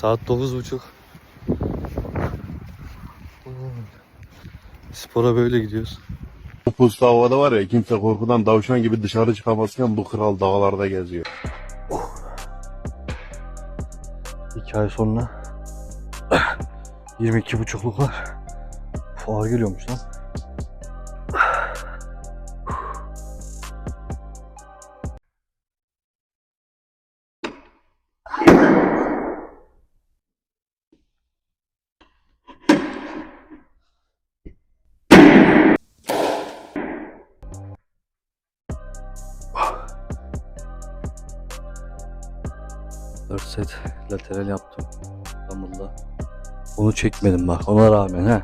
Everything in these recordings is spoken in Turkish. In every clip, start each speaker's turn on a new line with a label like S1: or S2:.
S1: Saat 9.30. Spora böyle gidiyoruz.
S2: Bu puslu havada var ya kimse korkudan davşan gibi dışarı çıkamazken bu kral dağlarda geziyor.
S1: İki ay sonra 22 buçukluklar. Uf, ağır geliyormuş lan. Dört set lateral yaptım. İstanbul'da. Onu çekmedim bak ona rağmen ha.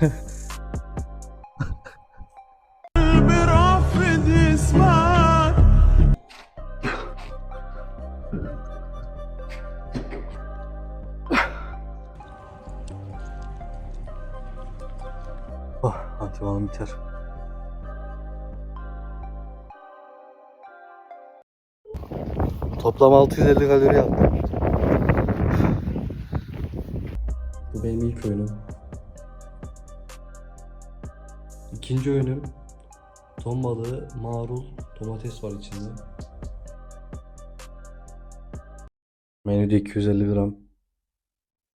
S1: Oh, antrenmanım biter. Toplam 650 kalori yaptım.
S3: Bu benim ilk öğünüm. İkinci öğünüm ton balığı, marul, domates var içinde.
S1: Menüde 250 gram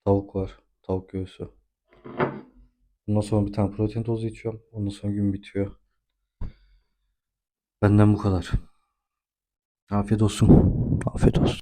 S1: tavuk var. Tavuk göğsü. Ondan sonra bir tane protein tozu içiyorum. Ondan sonra gün bitiyor. Benden bu kadar. Afiyet olsun. Afiyet olsun.